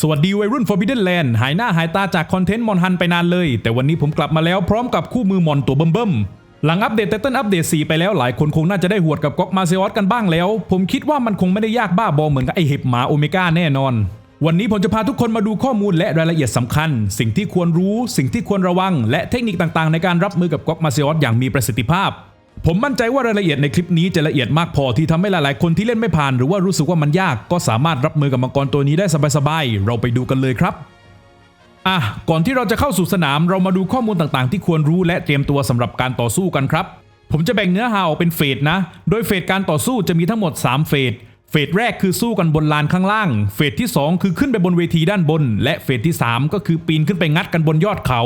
สวัสดีวัยรุ่น Forbidden Land หายหน้าหายตาจากคอนเทนต์มอนฮันไปนานเลย แต่วันนี้ผมกลับมาแล้วพร้อมกับคู่มือมอนตัวเบิ่มๆ หลังอัปเดตไตเติ้ลอัปเดต 4 ไปแล้วหลายคนคงน่าจะได้หวดกับก๊อกมาเซออสกันบ้างแล้ว ผมคิดว่ามันคงไม่ได้ยากบ้าบอเหมือนกับไอเห็บหมาโอเมก้าแน่นอน วันนี้ผมจะพาทุกคนมาดูข้อมูลและรายละเอียดสำคัญ สิ่งที่ควรรู้ สิ่งที่ควรระวัง และเทคนิคต่างๆ ในการรับมือกับก๊อกมาเซออสอย่างมีประสิทธิภาพ ผมมั่นใจว่ารายละเอียดในคลิปนี้จะละเอียดมากพอที่ทำให้หลายๆ คนที่เล่นไม่ผ่าน หรือว่ารู้สึกว่ามันยากก็สามารถรับมือกับมังกรตัวนี้ได้สบายๆ เราไปดูกันเลยครับอะก่อนที่เราจะเข้าสู่สนามเรามาดูข้อมูลต่างๆ ที่ควรรู้และเตรียมตัวสำหรับการต่อสู้กันครับ ผมจะแบ่งเนื้อหาออกเป็นเฟสนะ โดยเฟสการต่อสู้จะมีทั้งหมด 3 เฟสเฟสแรกคือสู้กันบนลานข้างล่าง เฟสที่ 2 คือขึ้นไปบนเวทีด้านบน และเฟสที่ 3 ก็คือปีนขึ้นไปงัดกันบนยอดเขา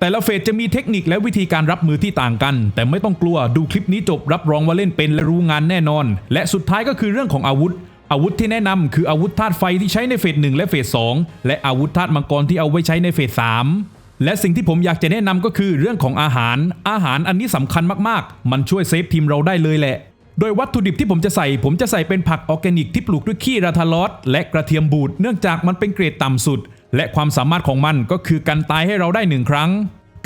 แต่ละเฟสจะมีเทคนิคและวิธีการรับมือที่ต่างกัน แต่ไม่ต้องกลัวดูคลิปนี้จบรับรองว่าเล่นเป็นและรู้งานแน่นอน และสุดท้ายก็คือเรื่องของอาวุธ อาวุธที่แนะนำคืออาวุธธาตุไฟที่ใช้ในเฟสหนึ่งและเฟสสองและอาวุธธาตุมังกรที่เอาไว้ใช้ในเฟสสามและสิ่งที่ผมอยากจะแนะนำก็คือเรื่องของอาหาร อาหารอันนี้สำคัญมากๆ มันช่วยเซฟทีมเราได้เลยแหละ โดยวัตถุดิบที่ผมจะใส่ ผมจะใส่เป็นผักออร์แกนิกที่ปลูกด้วยขี้ราทาลอสและกระเทียมบูดเนื่องจากมันเป็นเกรดต่ำสุด และความสามารถของมันก็คือการตายให้เราได้หนึ่งครั้ง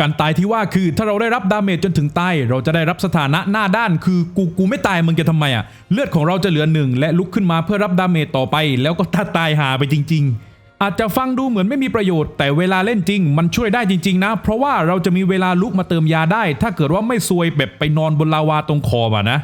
การตายที่ว่าคือถ้าเราได้รับดาเมจจนถึงตายเราจะได้รับสถานะหน้าด้าน คือกูกูไม่ตายมึงจะทำไมอะเลือดของเราจะเหลือหนึ่งและลุกขึ้นมาเพื่อรับดาเมจต่อไป แล้วก็ถ้าตายหาไปจริง ๆอาจจะฟังดูเหมือนไม่มีประโยชน์แต่เวลาเล่นจริง มันช่วยได้จริง ๆ นะ เพราะว่าเราจะมีเวลาลุกมาเติมยาได้ ถ้าเกิดว่าไม่ซวยแบบไปนอนบนลาวาตรงคออะนะ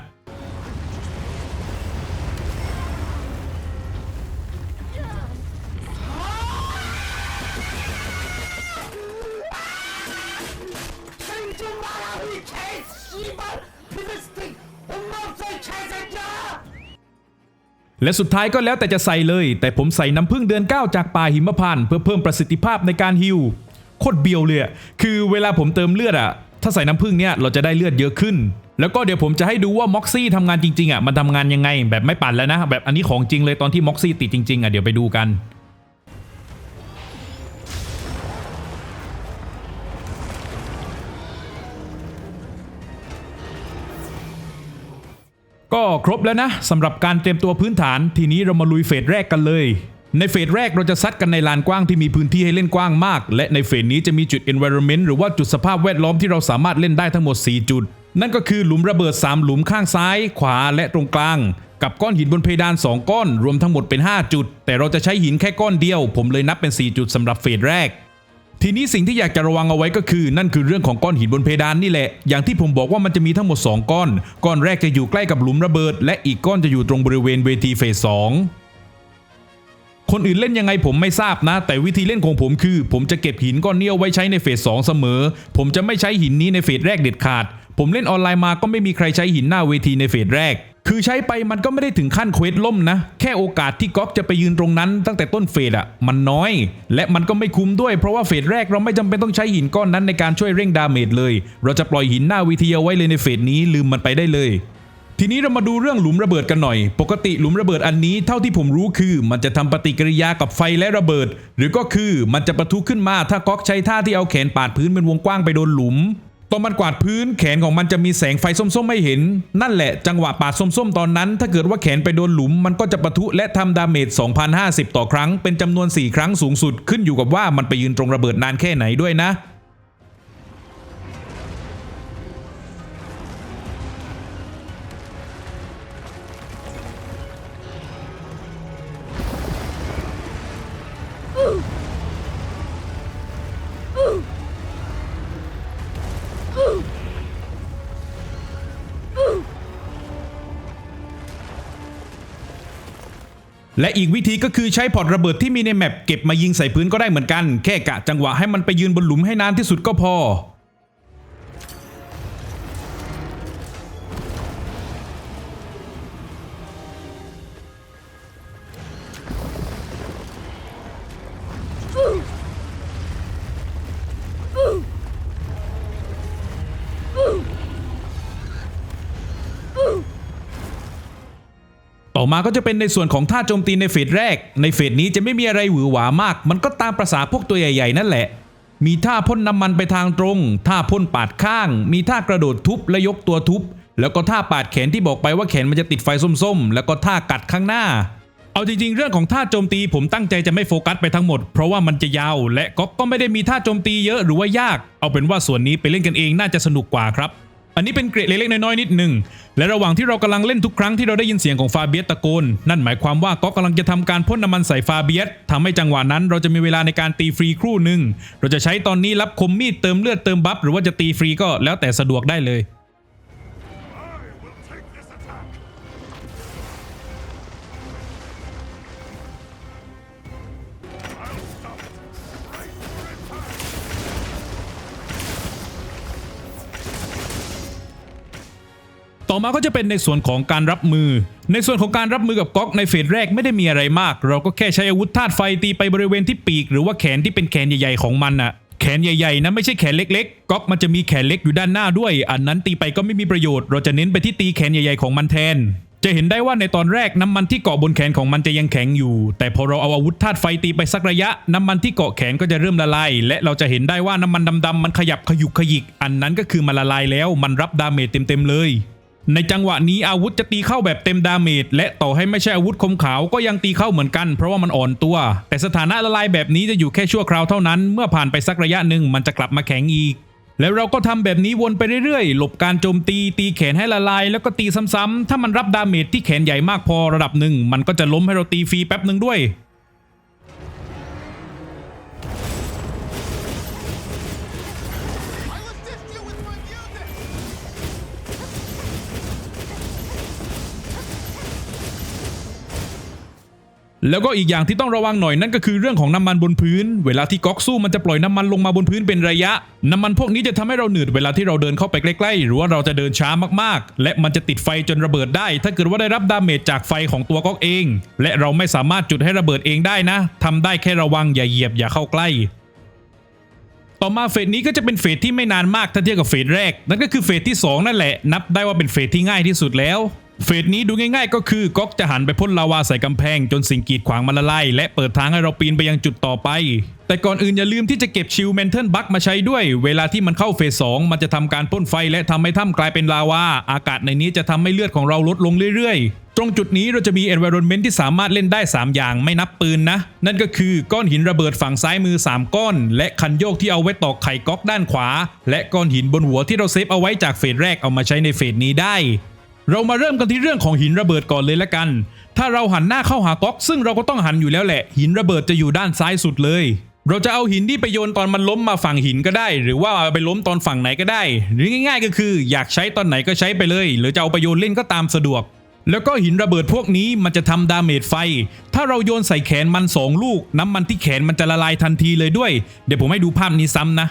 และสุดท้ายก็แล้วแต่จะใส่เลย แต่ผมใส่น้ำพึ่งเดือน 9 จากป่าหิมพานต์เพื่อเพิ่มประสิทธิภาพในการฮิวโคตรเบียวเลยคือเวลาผมเติมเลือดอะถ้าใส่น้ำพึ่งเนี่ยเราจะได้เลือดเยอะขึ้น แล้วก็เดี๋ยวผมจะให้ดูว่าม็อกซี่ทำงานจริงๆอะมันทำงานยังไง แบบไม่ปั่นแล้วนะแบบอันนี้ของจริงเลยตอนที่ม็อกซี่ติดจริงๆอะเดี๋ยวไปดูกัน ก็ครบแล้วนะสำหรับการเตรียมตัวพื้นฐานทีนี้เรามาลุยเฟสแรกกันเลย ในเฟสแรกเราจะซัดกันในลานกว้างที่มีพื้นที่ให้เล่นกว้างมาก และในเฟสนี้จะมีจุด environment หรือว่าจุดสภาพแวดล้อมที่เราสามารถเล่นได้ทั้งหมด 4 จุด นั่นก็คือหลุมระเบิด 3 หลุมข้างซ้าย ขวาและตรงกลาง กับก้อนหินบนเพดาน 2 ก้อน รวมทั้งหมดเป็น 5 จุด แต่เราจะใช้หินแค่ก้อนเดียว ผมเลยนับเป็น 4 จุดสำหรับเฟสแรก ทีนี้สิ่งที่อยากจะระวังเอาไว้ก็คือ นั่นคือเรื่องของก้อนหินบนเพดานนี่แหละ อย่างที่ผมบอกว่ามันจะมีทั้งหมด 2 ก้อน ก้อนแรกจะอยู่ใกล้กับหลุมระเบิด และอีกก้อนจะอยู่ตรงบริเวณเวทีเฟสสอง คนอื่นเล่นยังไงผมไม่ทราบนะ แต่วิธีเล่นของผมคือ ผมจะเก็บหินก้อนเนี้เอาไว้ใช้ในเฟสสองเสมอ ผมจะไม่ใช้หินนี้ในเฟสแรกเด็ดขาด ผมเล่นออนไลน์มาก็ไม่มีใครใช้หินหน้าเวทีในเฟสแรก คือใช้ไปมันก็ไม่ได้ถึงขั้นเควสล่มนะ แค่โอกาสที่ก๊อกจะไปยืนตรงนั้น ตั้งแต่ต้นเฟสอะมันน้อย และมันก็ไม่คุ้มด้วยเพราะว่าเฟสแรกเราไม่จำเป็นต้องใช้หินก้อนนั้นในการช่วยเร่งดาเมจเลย เราจะปล่อยหินหน้าเวทีเอาไว้เลยในเฟสนี้ลืมมันไปได้เลย ทีนี้เรามาดูเรื่องหลุมระเบิดกันหน่อย ปกติหลุมระเบิดอันนี้เท่าที่ผมรู้คือ มันจะทำปฏิกิริยากับไฟและระเบิด หรือก็คือมันจะประทุขึ้นมาถ้าก๊อกใช้ท่าที่เอาแขนปาดพื้นเป็นวงกว้างไปโดนหลุมตอนมันกวาดพื้นแขนของมันจะมีแสงไฟส้มๆไม่เห็น นั่นแหละจังหวะปาดส้มๆตอนนั้น ถ้าเกิดว่าแขนไปโดนหลุม มันก็จะปะทุและทำดาเมจ2,050 ต่อครั้ง เป็นจำนวน 4 ครั้งสูงสุด ขึ้นอยู่กับว่ามันไปยืนตรงระเบิดนานแค่ไหนด้วยนะ และอีกวิธีก็คือใช้พอร์ตระเบิดที่มีในแมปเก็บมายิงใส่พื้นก็ได้เหมือนกัน แค่กะจังหวะให้มันไปยืนบนหลุมให้นานที่สุดก็พอ อมาก็จะเป็นในส่วนของท่าโจมตีในเฟสแรก ในเฟสนี้จะไม่มีอะไรหวือหวามาก มันก็ตามประษาพวกตัวใหญ่ๆ นั่นแหละ มีท่าพ่นน้ำมันไปทางตรง ท่าพ่นปาดข้าง มีท่ากระโดดทุบและยกตัวทุบ แล้วก็ท่าปาดแขนที่บอกไปว่าแขนมันจะติดไฟส้มๆ แล้วก็ท่ากัดข้างหน้า เอาจริงๆ เรื่องของท่าโจมตีผมตั้งใจจะไม่โฟกัสไปทั้งหมด เพราะว่ามันจะยาว และก๊อกก็ไม่ได้มีท่าโจมตีเยอะหรือว่ายาก เอาเป็นว่าส่วนนี้ไปเล่นกันเองน่าจะสนุกกว่าครับ อันนี้เป็นเกรดเล็กๆน้อยๆนิดหนึ่งและระหว่างที่เรากำลังเล่นทุกครั้งที่เราได้ยินเสียงของฟาเบียสตะโกน นั่นหมายความว่าก๊อกกำลังจะทำการพ่นน้ำมันใส่ฟาเบียสทำให้จังหวะนั้นเราจะมีเวลาในการตีฟรีครู่หนึ่งเราจะใช้ตอนนี้รับคมมีดเติมเลือดเติมบัฟหรือว่าจะตีฟรีก็แล้วแต่สะดวกได้เลย อมาก็จะเป็นในส่วนของการรับมือ ในส่วนของการรับมือกับก๊อกในเฟสแรกไม่ได้มีอะไรมาก เราก็แค่ใช้อาวุธธาตุไฟตีไปบริเวณที่ปีก หรือว่าแขนที่เป็นแขนใหญ่ๆของมันน่ะแขนใหญ่ๆนะไม่ใช่แขนเล็กๆก๊อกมันจะมีแขนเล็กอยู่ด้านหน้าด้วย อันนั้นตีไปก็ไม่มีประโยชน์ เราจะเน้นไปที่ตีแขนใหญ่ๆของมันแทนจะเห็นได้ว่าในตอนแรกน้ำมันที่เกาะบนแขนของมันจะยังแข็งอยู่ แต่พอเราเอาอาวุธธาตุไฟตีไปสักระยะ น้ำมันที่เกาะแขนก็จะเริ่มละลายและเราจะเห็นได้ว่าน้ำมันดำๆมันขยับขยุกขยิก อันนั้นก็คือมันละลายแล้วมันรับดาเมจเต็มๆเลย ในจังหวะนี้อาวุธจะตีเข้าแบบเต็มดาเมจและต่อให้ไม่ใช่อาวุธคมขาวก็ยังตีเข้าเหมือนกัน เพราะว่ามันอ่อนตัว แต่สถานะละลายแบบนี้จะอยู่แค่ชั่วคราวเท่านั้น เมื่อผ่านไปสักระยะหนึ่งมันจะกลับมาแข็งอีก แล้วเราก็ทำแบบนี้วนไปเรื่อยๆ หลบการโจมตีตีแขนให้ละลาย แล้วก็ตีซ้ำๆถ้ามันรับดาเมจที่แขนใหญ่มากพอระดับหนึ่งมันก็จะล้มให้เราตีฟรีแป๊บหนึ่งด้วย แล้วก็อีกอย่างที่ต้องระวังหน่อยนั่นก็คือเรื่องของน้ำมันบนพื้น เวลาที่ก๊อกสู้มันจะปล่อยน้ำมันลงมาบนพื้นเป็นระยะ น้ำมันพวกนี้จะทำให้เราหนืดเวลาที่เราเดินเข้าไปใกล้ๆ หรือว่าเราจะเดินช้ามากๆ และมันจะติดไฟจนระเบิดได้ ถ้าเกิดว่าได้รับดาเมจจากไฟของตัวก๊อกเอง และเราไม่สามารถจุดให้ระเบิดเองได้นะทำได้แค่ระวังอย่าเหยียบอย่าเข้าใกล้ต่อมาเฟสนี้ก็จะเป็นเฟสที่ไม่นานมากถ้าเทียบกับเฟสแรก นั่นก็คือเฟสที่ 2 นั่นแหละ นับได้ว่าเป็นเฟสที่ง่ายที่สุดแล้ว เฟสนี้ดูง่ายๆ ก็คือก๊อกจะหันไปพ่นลาวาใส่กำแพง จนสิ่งกีดขวางมันละลายและเปิดทางให้เราปีนไปยังจุดต่อไป แต่ก่อนอื่นอย่าลืมที่จะเก็บชิลเมนเท l บัคมาใช้ด้วย เวลาที่มันเข้าเฟส2มันจะทำการพ่นไฟและทำให้ถ้ำกลายเป็นลาวา อากาศในนี้จะทำให้เลือดของเราลดลงเรื่อยๆตรงจุดนี้เราจะมี environment ที่สามารถเล่นได้ 3 อย่างไม่นับปืนนะ นั่นก็คือก้อนหินระเบิดฝั่งซ้ายมือ 3 ก้อน และคันโยกที่เอาไว้ตอกไข่ก๊อกด้านขวา และก้อนหินบนหัวที่เราเซฟเอาไว้จากเฟสแรกเอามาใช้ในเฟสนี้ได้ เรามาเริ่มกันที่เรื่องของหินระเบิดก่อนเลยละกัน ถ้าเราหันหน้าเข้าหาก๊อก ซึ่งเราก็ต้องหันอยู่แล้วแหละ หินระเบิดจะอยู่ด้านซ้ายสุดเลย เราจะเอาหินที่ไปโยนตอนมันล้มมาฝั่งหินก็ได้ หรือว่าเอาไปล้มตอนฝั่งไหนก็ได้ หรือง่าย ๆ ก็คือ อยากใช้ตอนไหนก็ใช้ไปเลย หรือจะเอาไปโยนเล่นก็ตามสะดวก แล้วก็หินระเบิดพวกนี้มันจะทำดาเมจไฟ ถ้าเราโยนใส่แขนมันสองลูก น้ำมันที่แขนมันจะละลายทันทีเลยด้วย เดี๋ยวผมให้ดูภาพนี้ซ้ำนะ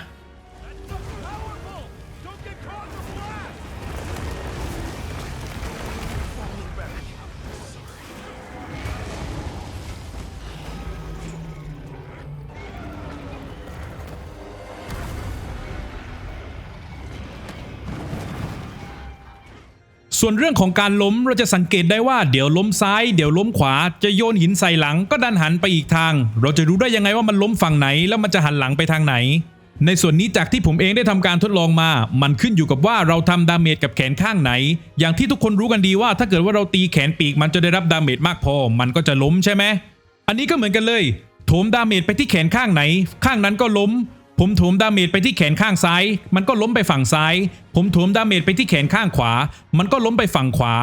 ส่วนเรื่องของการล้มเราจะสังเกตได้ว่าเดี๋ยวล้มซ้ายเดี๋ยวล้มขวา จะโยนหินใส่หลังก็ดันหันไปอีกทาง เราจะรู้ได้ยังไงว่ามันล้มฝั่งไหนแล้วมันจะหันหลังไปทางไหน ในส่วนนี้จากที่ผมเองได้ทำการทดลองมา มันขึ้นอยู่กับว่าเราทำดาเมจกับแขนข้างไหน อย่างที่ทุกคนรู้กันดีว่า ถ้าเกิดว่าเราตีแขนปีกมันจะได้รับดาเมจมากพอ มันก็จะล้มใช่ไหมอันนี้ก็เหมือนกันเลยโถมดาเมจไปที่แขนข้างไหน ข้างนั้นก็ล้ม ผมโถมดาเมจไปที่แขนข้างซ้าย มันก็ล้มไปฝั่งซ้าย ผมโถมดาเมจไปที่แขนข้างขวา มันก็ล้มไปฝั่งขวา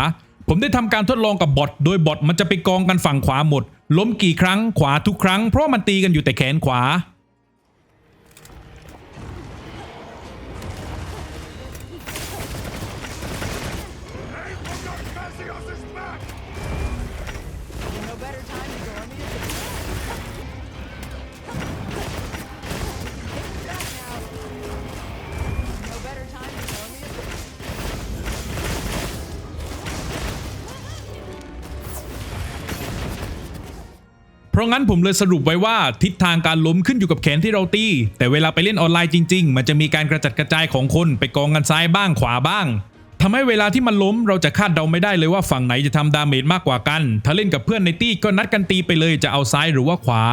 ผมได้ทำการทดลองกับบอทโดยบอทมันจะไปกองกันฝั่งขวาหมด ล้มกี่ครั้งขวาทุกครั้งเพราะมันตีกันอยู่แต่แขนขวา ราะงั้นผมเลยสรุปไว้ว่าทิศทางการล้มขึ้นอยู่กับแขนที่เราตี แต่เวลาไปเล่นออนไลน์จริง ๆ มันจะมีการกระจัดกระจายของคนไปกองกันซ้ายบ้างขวาบ้างทำให้เวลาที่มันล้มเราจะคาดเดาไม่ได้เลยว่าฝั่งไหนจะทำดาเมจมากกว่ากัน ถ้าเล่นกับเพื่อนในตี้ก็นัดกันตีไปเลยจะเอาซ้ายหรือว่าขวา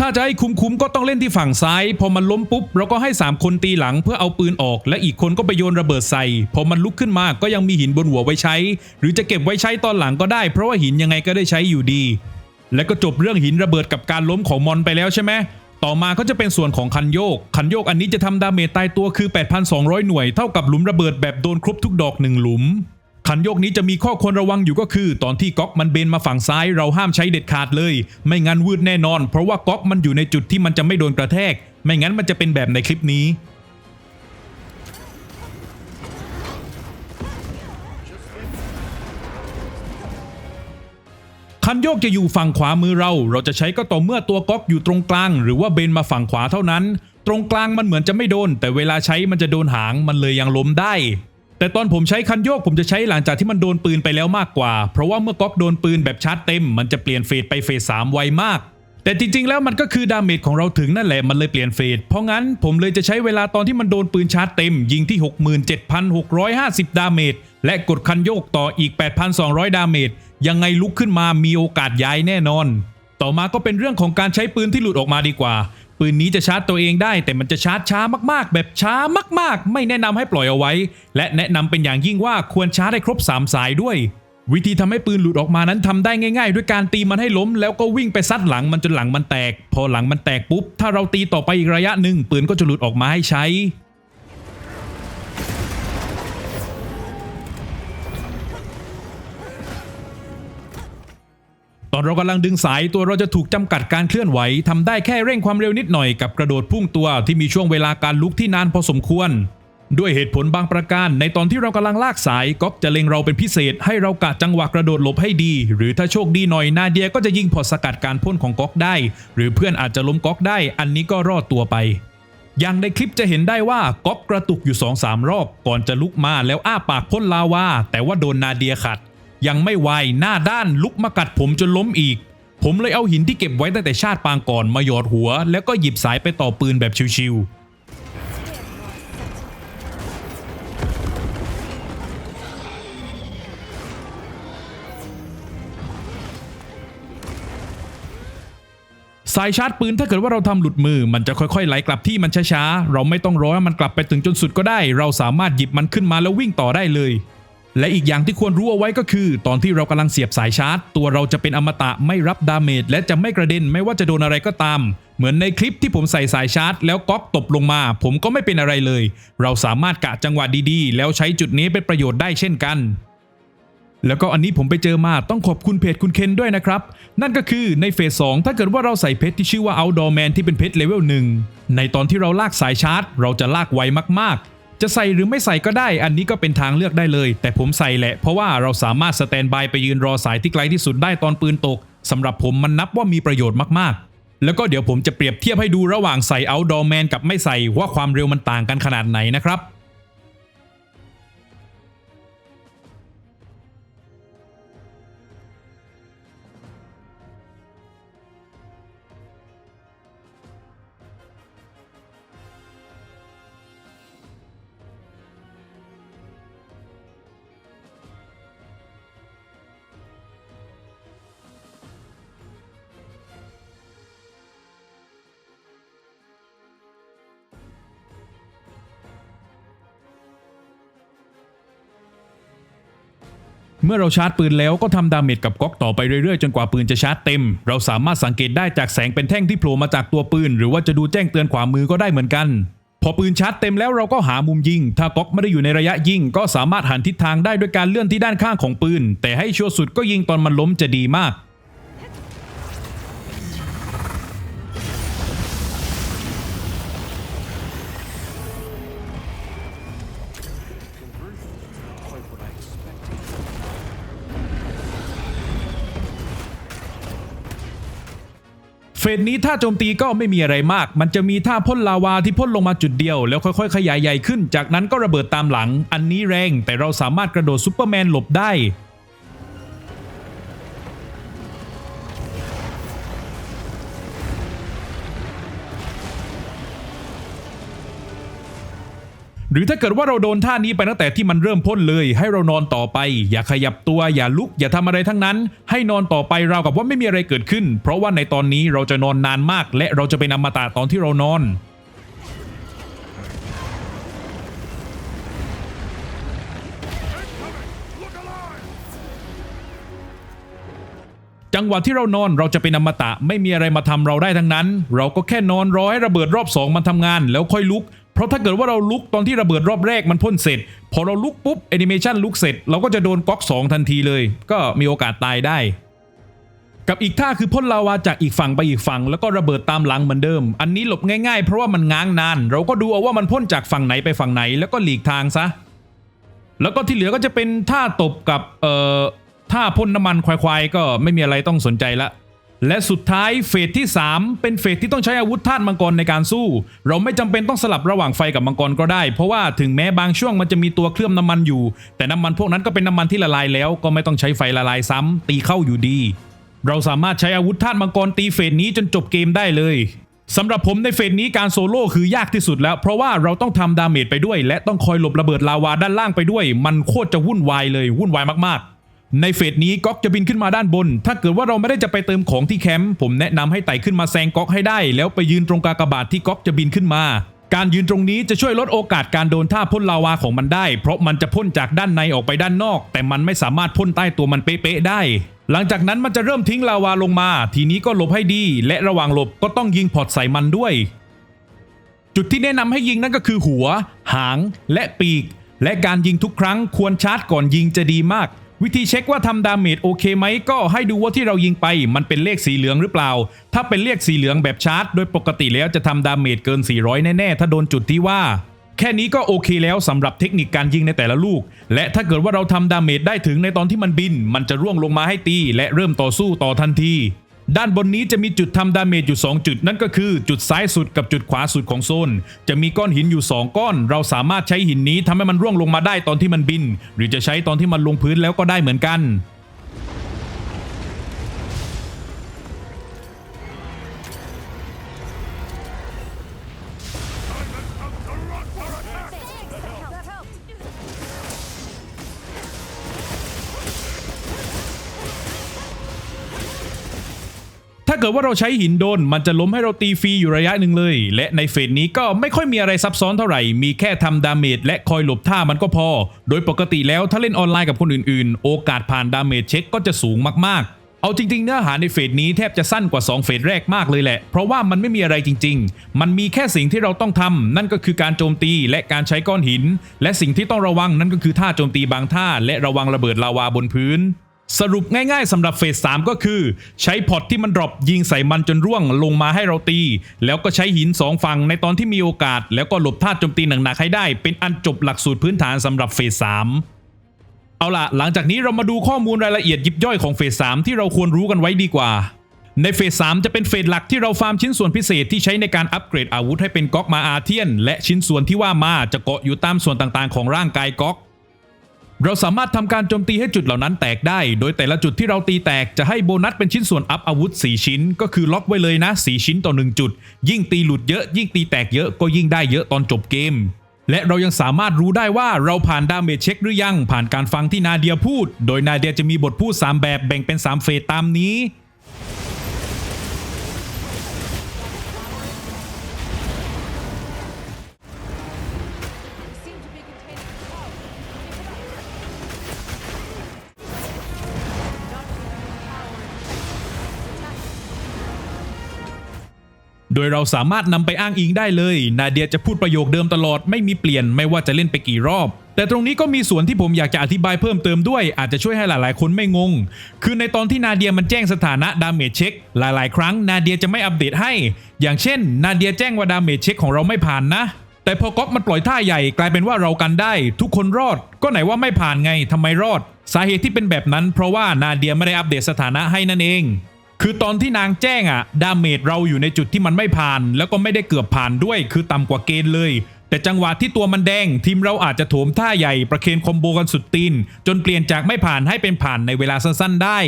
ถ้าจะให้คุ้มๆก็ต้องเล่นที่ฝั่งซ้าย พอมันล้มปุ๊บเราก็ให้ 3 คนตีหลังเพื่อเอาปืนออก และอีกคนก็ไปโยนระเบิดใส่ พอมันลุกขึ้นมาก็ยังมีหินบนหัวไว้ใช้ หรือจะเก็บไว้ใช้ตอนหลังก็ได้ เพราะว่าหินยังไงก็ได้ใช้อยู่ดี และก็จบเรื่องหินระเบิดกับการล้มของมอนไปแล้วใช่ไหมต่อมาก็จะเป็นส่วนของคันโยก คันโยกอันนี้จะทำดาเมจตายตัวคือ 8,200 หน่วยเท่ากับหลุมระเบิดแบบโดนครบทุกดอกหนึ่งหลุม คันโยกนี้จะมีข้อควรระวังอยู่ก็คือ ตอนที่ก๊อกมันเบนมาฝั่งซ้ายเราห้ามใช้เด็ดขาดเลย ไม่งั้นวืดแน่นอน เพราะว่าก๊อกมันอยู่ในจุดที่มันจะไม่โดนกระแทก ไม่งั้นมันจะเป็นแบบในคลิปนี้ คันโยกจะอยู่ฝั่งขวามือเรา เราจะใช้ก็ต่อเมื่อตัวก๊อกอยู่ตรงกลาง หรือว่าเบนมาฝั่งขวาเท่านั้น ตรงกลางมันเหมือนจะไม่โดน แต่เวลาใช้มันจะโดนหางมันเลยยังล้มได้ แต่ตอนผมใช้คันโยกผมจะใช้หลังจากที่มันโดนปืนไปแล้วมากกว่า เพราะว่าเมื่อก๊อกโดนปืนแบบชาร์จเต็ม มันจะเปลี่ยนเฟสไปเฟสสามไวมากแต่จริงๆ แล้วมันก็คือดาเมจของเราถึงนั่นแหละ มันเลยเปลี่ยนเฟส เพราะงั้นผมเลยจะใช้เวลาตอนที่มันโดนปืนชาร์จเต็ม ยิงที่ 67,650 ดาเมจ และกดคันโยกต่ออีก 8,200 ดาเมจ ยังไงลุกขึ้นมามีโอกาสย้ายแน่นอน ต่อมาก็เป็นเรื่องของการใช้ปืนที่หลุดออกมาดีกว่า ปืนนี้จะชาร์จตัวเองได้ แต่มันจะชาร์จช้ามากๆ แบบช้ามากๆ ไม่แนะนำให้ปล่อยเอาไว้ และแนะนำเป็นอย่างยิ่งว่าควรชาร์จให้ครบ 3 สายด้วย วิธีทำให้ปืนหลุดออกมานั้นทำได้ง่าย ๆ ด้วยการตีมันให้ล้ม แล้วก็วิ่งไปซัดหลังมันจนหลังมันแตก พอหลังมันแตกปุ๊บถ้าเราตีต่อไปอีกระยะหนึ่งปืนก็จะหลุดออกมาให้ใช้ อนเรากำลังดึงสายตัวเราจะถูกจำกัดการเคลื่อนไหวทำได้แค่เร่งความเร็วนิดหน่อยกับกระโดดพุ่งตัวที่มีช่วงเวลาการลุกที่นานพอสมควร ด้วยเหตุผลบางประการ ในตอนที่เรากำลังลากสายก๊อกจะเล็งเราเป็นพิเศษ ให้เรากะจังหวะกระโดดหลบให้ดี หรือถ้าโชคดีหน่อยนาเดียก็จะยิงพอสกัดการพ่นของก๊อกได้ หรือเพื่อนอาจจะล้มก๊อกได้ อันนี้ก็รอดตัวไปอย่างในคลิปจะเห็นได้ว่าก๊อกกระตุกอยู่2อสามรอบ ก่อนจะลุกมาแล้วอ้าปากพ่นลาวาแต่ว่าโดนนาเดียขัด ยังไม่ไวหน้าด้านลุกมากัดผมจนล้มอีก ผมเลยเอาหินที่เก็บไว้ตั้งแต่ชาติปางก่อนมาหยอดหัว แล้วก็หยิบสายไปต่อปืนแบบชิวๆสายชาร์จปืนถ้าเกิดว่าเราทำหลุดมือ มันจะค่อยๆไหลกลับที่มันช้าๆ เราไม่ต้องรอให้มันกลับไปถึงจนสุดก็ได้ เราสามารถหยิบมันขึ้นมาแล้ววิ่งต่อได้เลย และอีกอย่างที่ควรรู้เอาไว้ก็คือ ตอนที่เรากำลังเสียบสายชาร์จ ตัวเราจะเป็นอมตะไม่รับดาเมจและจะไม่กระเด็นไม่ว่าจะโดนอะไรก็ตาม เหมือนในคลิปที่ผมใส่สายชาร์จ แล้วก๊อกตบลงมา ผมก็ไม่เป็นอะไรเลย เราสามารถกะจังหวะดีๆ แล้วใช้จุดนี้เป็นประโยชน์ได้เช่นกันแล้วก็อันนี้ผมไปเจอมาต้องขอบคุณเพจคุณเคนด้วยนะครับ นั่นก็คือในเฟส 2 ถ้าเกิดว่าเราใส่เพชรที่ชื่อว่า Outdoor Man ที่เป็นเพชรเลเวลหนึ่งในตอนที่เราลากสายชาร์จ เราจะลากไวมากๆ จะใส่หรือไม่ใส่ก็ได้ อันนี้ก็เป็นทางเลือกได้เลย แต่ผมใส่แหละ เพราะว่าเราสามารถสแตนบายไปยืนรอสายที่ไกลที่สุดได้ตอนปืนตกสำหรับผมมันนับว่ามีประโยชน์มากๆ แล้วก็เดี๋ยวผมจะเปรียบเทียบให้ดูระหว่างใส่ Outdoor Man กับไม่ใส่ว่าความเร็วมันต่างกันขนาดไหนนะครับ เมื่อเราชาร์จปืนแล้วก็ทำดาเมจกับก๊อกต่อไปเรื่อยๆ จนกว่าปืนจะชาร์จเต็ม เราสามารถสังเกตได้จากแสงเป็นแท่งที่โผล่มาจากตัวปืน หรือว่าจะดูแจ้งเตือนขวามือก็ได้เหมือนกัน พอปืนชาร์จเต็มแล้วเราก็หามุมยิง ถ้าก๊อกไม่ได้อยู่ในระยะยิง ก็สามารถหันทิศทางได้ด้วยการเลื่อนที่ด้านข้างของปืน แต่ให้ชัวร์สุดก็ยิงตอนมันล้มจะดีมาก ฟสนี้ถ้าโจมตีก็ไม่มีอะไรมาก มันจะมีท่าพ่นลาวาที่พ่นลงมาจุดเดียว แล้วค่อยๆ ขยายใหญ่ขึ้น จากนั้นก็ระเบิดตามหลัง อันนี้แรงแต่เราสามารถกระโดดซูเปอร์แมนหลบได้ หรือถ้าเกิดว่าเราโดนท่านี้ไปตั้งแต่ที่มันเริ่มพ่นเลย ให้เรานอนต่อไป อย่าขยับตัว อย่าลุก อย่าทำอะไรทั้งนั้น ให้นอนต่อไปราวกับว่าไม่มีอะไรเกิดขึ้น เพราะว่าในตอนนี้เราจะนอนนานมาก และเราจะเป็นอมตะตอนที่เรานอนจังหวะที่เรานอนเราจะเป็นอมตะไม่มีอะไรมาทำเราได้ทั้งนั้น เราก็แค่นอนรอให้ระเบิดรอบสองมันทำงาน แล้วค่อยลุก เพราะถ้าเกิดว่าเราลุกตอนที่ระเบิดรอบแรกมันพ่นเสร็จ พอเราลุกปุ๊บแอนิเมชันลุกเสร็จ เราก็จะโดนก๊อกสองทันทีเลย ก็มีโอกาสตายได้ กับอีกท่าคือพ่นลาวาจากอีกฝั่งไปอีกฝั่งแล้วก็ระเบิดตามหลังเหมือนเดิม อันนี้หลบง่ายๆ เพราะว่ามันง้างนาน เราก็ดูเอาว่ามันพ่นจากฝั่งไหนไปฝั่งไหน แล้วก็หลีกทางซะแล้วก็ที่เหลือก็จะเป็นท่าตบกับเอ่อท่าพ่นน้ำมันควายๆก็ไม่มีอะไรต้องสนใจละ และสุดท้ายเฟสที่ 3 เป็นเฟสที่ต้องใช้อาวุธธาตุมังกรในการสู้ เราไม่จำเป็นต้องสลับระหว่างไฟกับมังกรก็ได้ เพราะว่าถึงแม้บางช่วงมันจะมีตัวเคลือบน้ำมันอยู่ แต่น้ำมันพวกนั้นก็เป็นน้ำมันที่ละลายแล้ว ก็ไม่ต้องใช้ไฟละลายซ้ำตีเข้าอยู่ดี เราสามารถใช้อาวุธธาตุมังกรตีเฟสนี้จนจบเกมได้เลยสำหรับผมในเฟสนี้การโซโล่คือยากที่สุดแล้ว เพราะว่าเราต้องทำดาเมจไปด้วย และต้องคอยหลบระเบิดลาวาด้านล่างไปด้วย มันโคตรจะวุ่นวายเลยวุ่นวายมากๆ ในเฟสนี้ก๊อกจะบินขึ้นมาด้านบน ถ้าเกิดว่าเราไม่ได้จะไปเติมของที่แคมป์ผมแนะนำให้ไต่ขึ้นมาแซงก๊อกให้ได้ แล้วไปยืนตรงกากบาทที่ก๊อกจะบินขึ้นมา การยืนตรงนี้จะช่วยลดโอกาสการโดนท่าพ่นลาวาของมันได้ เพราะมันจะพ่นจากด้านในออกไปด้านนอก แต่มันไม่สามารถพ่นใต้ตัวมันเป๊ะๆได้ หลังจากนั้นมันจะเริ่มทิ้งลาวาลงมา ทีนี้ก็หลบให้ดี และระหว่างหลบก็ต้องยิงพอร์ตใส่มันด้วย จุดที่แนะนำให้ยิงนั่นก็คือหัว หาง และปีก และการยิงทุกครั้งควรชาร์จก่อนยิงจะดีมาก วิธีเช็คว่าทำดาเมจโอเคไหมก็ให้ดูว่าที่เรายิงไปมันเป็นเลขสีเหลืองหรือเปล่า ถ้าเป็นเลขสีเหลืองแบบชาร์ตโดยปกติแล้วจะทำดาเมจเกิน 400 แน่ๆ ถ้าโดนจุดที่ว่า แค่นี้ก็โอเคแล้วสำหรับเทคนิคการยิงในแต่ละลูก และถ้าเกิดว่าเราทำดาเมจได้ถึงในตอนที่มันบิน มันจะร่วงลงมาให้ตี และเริ่มต่อสู้ต่อทันที ด้านบนนี้จะมีจุดทำดาเมจอยู่ 2 จุด นั่นก็คือจุดซ้ายสุดกับจุดขวาสุดของโซน จะมีก้อนหินอยู่ 2 ก้อน เราสามารถใช้หินนี้ทำให้มันร่วงลงมาได้ตอนที่มันบิน หรือจะใช้ตอนที่มันลงพื้นแล้วก็ได้เหมือนกัน กิดว่าเราใช้หินโดน มันจะล้มให้เราตีฟรีอยู่ระยะหนึ่งเลย และในเฟสนี้ก็ไม่ค่อยมีอะไรซับซ้อนเท่าไหร่ มีแค่ทำดาเมจและคอยหลบท่ามันก็พอ โดยปกติแล้วถ้าเล่นออนไลน์กับคนอื่นๆ โอกาสผ่านดาเมจเช็คก็จะสูงมากๆเอาจริงๆ เนื้อหาในเฟสนี้แทบจะสั้นกว่า 2 เฟสแรกมากเลยแหละ เพราะว่ามันไม่มีอะไรจริง ๆ มันมีแค่สิ่งที่เราต้องทำนั่นก็คือการโจมตีและการใช้ก้อนหิน และสิ่งที่ต้องระวังนั่นก็คือท่าโจมตีบางท่า และระวังระเบิดลาวาบนพื้น สรุปง่ายๆสำหรับเฟส 3 ก็คือ ใช้พอตที่มันดรอปยิงใส่มันจนร่วงลงมาให้เราตี แล้วก็ใช้หิน 2 ฝั่งในตอนที่มีโอกาส แล้วก็หลบท่าโจมตีหนักๆให้ได้ เป็นอันจบหลักสูตรพื้นฐานสำหรับเฟส 3เอาล่ะ หลังจากนี้เรามาดูข้อมูลรายละเอียดยิบย่อยของเฟส3ที่เราควรรู้กันไว้ดีกว่า ในเฟส3จะเป็นเฟสหลักที่เราฟาร์มชิ้นส่วนพิเศษที่ใช้ในการอัปเกรดอาวุธให้เป็นก๊อกมาอาเทียน และชิ้นส่วนที่ว่ามาจะเกาะอยู่ตามส่วนต่างๆ ของร่างกายก๊อก เราสามารถทำการโจมตีให้จุดเหล่านั้นแตกได้ โดยแต่ละจุดที่เราตีแตกจะให้โบนัสเป็นชิ้นส่วนอัพอาวุธ 4 ชิ้น ก็คือล็อกไว้เลยนะ 4 ชิ้นต่อ 1 จุด ยิ่งตีหลุดเยอะ ยิ่งตีแตกเยอะก็ยิ่งได้เยอะตอนจบเกม และเรายังสามารถรู้ได้ว่าเราผ่านดาเมจเช็คหรือยัง ผ่านการฟังที่นาเดียพูด โดยนาเดียจะมีบทพูด 3 แบบแบ่งเป็น 3 เฟสตามนี้ โดยเราสามารถนำไปอ้างอิงได้เลย นาเดียจะพูดประโยคเดิมตลอดไม่มีเปลี่ยนไม่ว่าจะเล่นไปกี่รอบ แต่ตรงนี้ก็มีส่วนที่ผมอยากจะอธิบายเพิ่มเติมด้วย อาจจะช่วยให้หลายๆ คนไม่งง คือในตอนที่นาเดียมันแจ้งสถานะดาเมจเช็คหลายๆ ครั้งนาเดียจะไม่อัปเดตให้ อย่างเช่น นาเดียแจ้งว่าดาเมจเช็คของเราไม่ผ่านนะแต่พอก๊อกมันปล่อยท่าใหญ่กลายเป็นว่าเรากันได้ ทุกคนรอด ก็ไหนว่าไม่ผ่านไงทำไมรอด สาเหตุที่เป็นแบบนั้น เพราะว่านาเดียไม่ได้อัปเดตสถานะให้นั่นเอง คือตอนที่นางแจ้งอะดาเมจเราอยู่ในจุดที่มันไม่ผ่าน แล้วก็ไม่ได้เกือบผ่านด้วย คือต่ำกว่าเกณฑ์เลย แต่จังหวะที่ตัวมันแดง ทีมเราอาจจะโถมท่าใหญ่ประเคนคอมโบกันสุดตีน จนเปลี่ยนจากไม่ผ่านให้เป็นผ่านในเวลาสั้นๆ ได้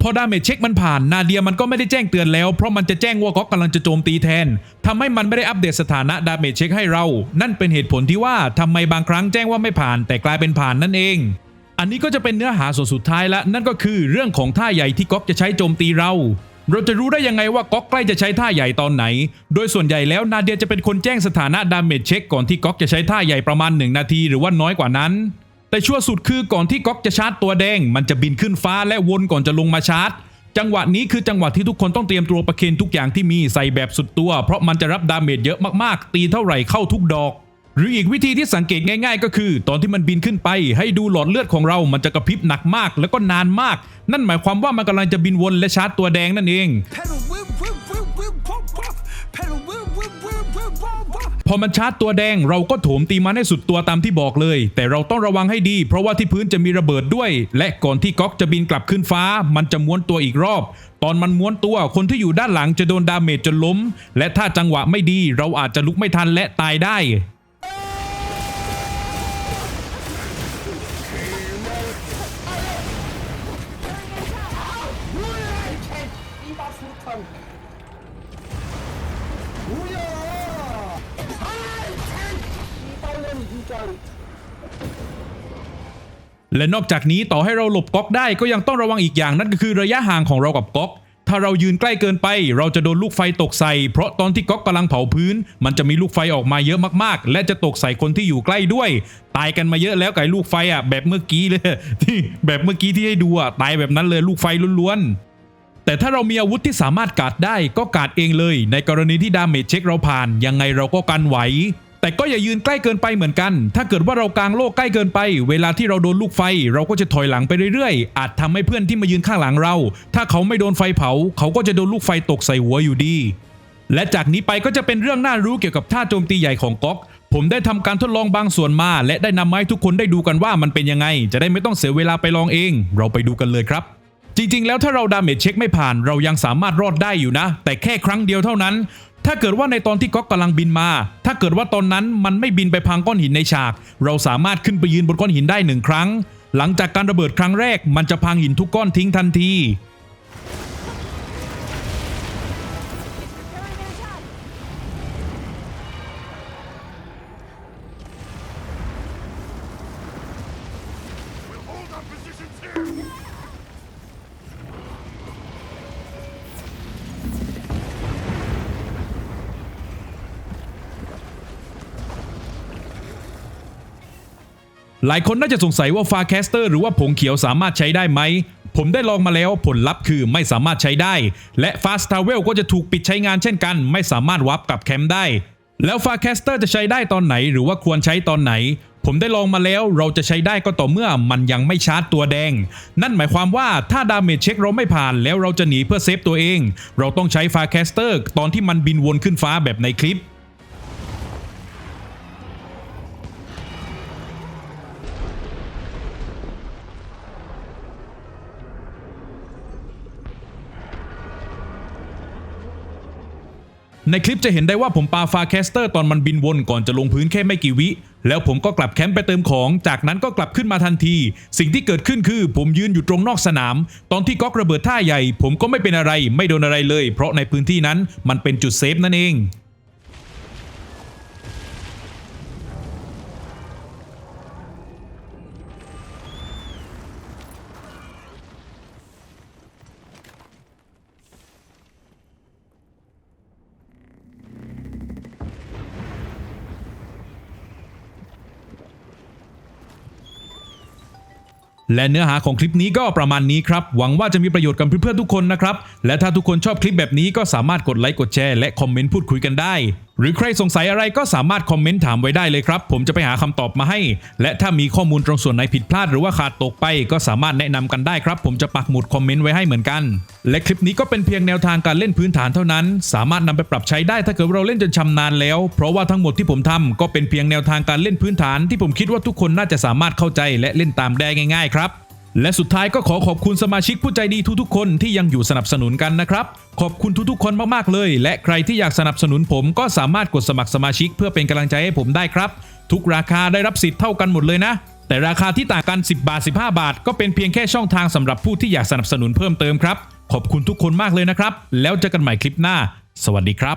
พอดาเมจเช็คมันผ่านนาเดียมันก็ไม่ได้แจ้งเตือนแล้ว เพราะมันจะแจ้งว่าก๊อกำลังจะโจมตีแทนทำให้มันไม่ได้อัปเดตสถานะดาเมจเช็คให้เรา นั่นเป็นเหตุผลที่ว่าทำไมบางครั้งแจ้งว่าไม่ผ่าน แต่กลายเป็นผ่านนั่นเอง อันนี้ก็จะเป็นเนื้อหาส่วนสุดท้ายละนั่นก็คือเรื่องของท่าใหญ่ที่ก๊อกจะใช้โจมตีเรา เราจะรู้ได้ยังไงว่าก๊อกใกล้จะใช้ท่าใหญ่ตอนไหน โดยส่วนใหญ่แล้วนาเดียจะเป็นคนแจ้งสถานะดาเมจเช็คก่อนที่ก๊อกจะใช้ท่าใหญ่ประมาณ 1 นาทีหรือว่าน้อยกว่านั้น แต่ชั่วสุดคือก่อนที่ก๊อกจะชาร์จตัวแดง มันจะบินขึ้นฟ้าและวนก่อนจะลงมาชาร์จจังหวะนี้คือจังหวะที่ทุกคนต้องเตรียมตัวประเคนทุกอย่างที่มีใส่แบบสุดตัว เพราะมันจะรับดาเมจเยอะมากๆ ตีเท่าไหร่เข้าทุกดอก หรืออีกวิธีที่สังเกตง่าย ๆ ก็คือ ตอนที่มันบินขึ้นไป ให้ดูหลอดเลือดของเรามันจะกระพริบหนักมาก แล้วก็นานมาก นั่นหมายความว่ามันกำลังจะบินวนและชาร์จตัวแดงนั่นเองพอมันชาร์จตัวแดงเราก็โถมตีมันให้สุดตัวตามที่บอกเลย แต่เราต้องระวังให้ดี เพราะว่าที่พื้นจะมีระเบิดด้วย และก่อนที่ก๊อกจะบินกลับขึ้นฟ้า มันจะม้วนตัวอีกรอบ ตอนมันม้วนตัวคนที่อยู่ด้านหลังจะโดนดาเมจจนล้ม และถ้าจังหวะไม่ดี เราอาจจะลุกไม่ทันและตายได้ die war Flugzeug. Huja! Hey, Chase, die Ballon, die Gold. และนอกจากนี้ต่อให้เราหลบก๊อกได้ก็ยังต้องระวังอีกอย่างนั่นก็คือระยะห่างของเรากับก๊อก ถ้าเรายืนใกล้เกินไป เราจะโดนลูกไฟตกใส่ เพราะตอนที่ก๊อกกำลังเผาพื้น มันจะมีลูกไฟออกมาเยอะมากๆ และจะตกใส่คนที่อยู่ใกล้ด้วย ตายกันมาเยอะแล้วไก่ลูกไฟอะแบบเมื่อกี้เลยที่แบบเมื่อกี้ที่ให้ดูอะตายแบบนั้นเลยลูกไฟล้วนๆ แต่ถ้าเรามีอาวุธที่สามารถกาดได้ก็กาดเองเลย ในกรณีที่ดาเมจเช็คเราผ่าน ยังไงเราก็กันไหว แต่ก็อย่ายืนใกล้เกินไปเหมือนกัน ถ้าเกิดว่าเรากางโลกใกล้เกินไป เวลาที่เราโดนลูกไฟ เราก็จะถอยหลังไปเรื่อยๆ อาจทำให้เพื่อนที่มายืนข้างหลังเรา ถ้าเขาไม่โดนไฟเผา เขาก็จะโดนลูกไฟตกใส่หัวอยู่ดี และจากนี้ไปก็จะเป็นเรื่องน่ารู้เกี่ยวกับท่าโจมตีใหญ่ของก๊อกผมได้ทำการทดลองบางส่วนมา และได้นำมาให้ทุกคนได้ดูกันว่ามันเป็นยังไง จะได้ไม่ต้องเสียเวลาไปลองเอง เราไปดูกันเลยครับ จริงๆ แล้วถ้าเราดาเมจเช็คไม่ผ่าน เรายังสามารถรอดได้อยู่นะ แต่แค่ครั้งเดียวเท่านั้น ถ้าเกิดว่าในตอนที่ก๊อกกำลังบินมา ถ้าเกิดว่าตอนนั้นมันไม่บินไปพังก้อนหินในฉาก เราสามารถขึ้นไปยืนบนก้อนหินได้หนึ่งครั้ง หลังจากการระเบิดครั้งแรกมันจะพังหินทุกก้อนทิ้งทันที หลายคนน่าจะสงสัยว่าฟาแคสเตอร์หรือว่าผงเขียวสามารถใช้ได้ไหม ผมได้ลองมาแล้วผลลัพธ์คือไม่สามารถใช้ได้ และ Fast Travel ก็จะถูกปิดใช้งานเช่นกัน ไม่สามารถวับกลับแคมป์ได้ แล้วฟาแคสเตอร์จะใช้ได้ตอนไหน หรือว่าควรใช้ตอนไหน ผมได้ลองมาแล้วเราจะใช้ได้ก็ต่อเมื่อมันยังไม่ชาร์จตัวแดง นั่นหมายความว่าถ้าดาเมจเช็คเราไม่ผ่านแล้วเราจะหนีเพื่อเซฟตัวเอง เราต้องใช้ฟาแคสเตอร์ตอนที่มันบินวนขึ้นฟ้าแบบในคลิป ในคลิปจะเห็นได้ว่าผมปาฟาแคสเตอร์ตอนมันบินวนก่อนจะลงพื้นแค่ไม่กี่วิ แล้วผมก็กลับแคมป์ไปเติมของ จากนั้นก็กลับขึ้นมาทันที สิ่งที่เกิดขึ้นคือ ผมยืนอยู่ตรงนอกสนาม ตอนที่ก๊อกระเบิดท่าใหญ่ ผมก็ไม่เป็นอะไร ไม่โดนอะไรเลย เพราะในพื้นที่นั้นมันเป็นจุดเซฟนั่นเอง และเนื้อหาของคลิปนี้ก็ประมาณนี้ครับ หวังว่าจะมีประโยชน์กับเพื่อนๆทุกคนนะครับ และถ้าทุกคนชอบคลิปแบบนี้ก็สามารถกดไลค์กดแชร์และคอมเมนต์พูดคุยกันได้หรือใครสงสัยอะไรก็สามารถคอมเมนต์ถามไว้ได้เลยครับ ผมจะไปหาคำตอบมาให้ และถ้ามีข้อมูลตรงส่วนไหนผิดพลาดหรือว่าขาดตกไป ก็สามารถแนะนำกันได้ครับ ผมจะปักหมุดคอมเมนต์ไว้ให้เหมือนกัน และคลิปนี้ก็เป็นเพียงแนวทางการเล่นพื้นฐานเท่านั้น สามารถนำไปปรับใช้ได้ถ้าเกิดเราเล่นจนชำนาญแล้ว เพราะว่าทั้งหมดที่ผมทำก็เป็นเพียงแนวทางการเล่นพื้นฐาน ที่ผมคิดว่าทุกคนน่าจะสามารถเข้าใจและเล่นตามได้ง่าย ๆ ครับ และสุดท้ายก็ขอขอบคุณสมาชิกผู้ใจดีทุกๆคนที่ยังอยู่สนับสนุนกันนะครับ ขอบคุณทุกๆคนมากๆเลย และใครที่อยากสนับสนุนผมก็สามารถกดสมัครสมาชิกเพื่อเป็นกำลังใจให้ผมได้ครับ ทุกราคาได้รับสิทธิ์เท่ากันหมดเลยนะ แต่ราคาที่ต่างกัน 10 บาท 15 บาท ก็เป็นเพียงแค่ช่องทางสำหรับผู้ที่อยากสนับสนุนเพิ่มเติมครับ ขอบคุณทุกคนมากเลยนะครับ แล้วเจอกันใหม่คลิปหน้า สวัสดีครับ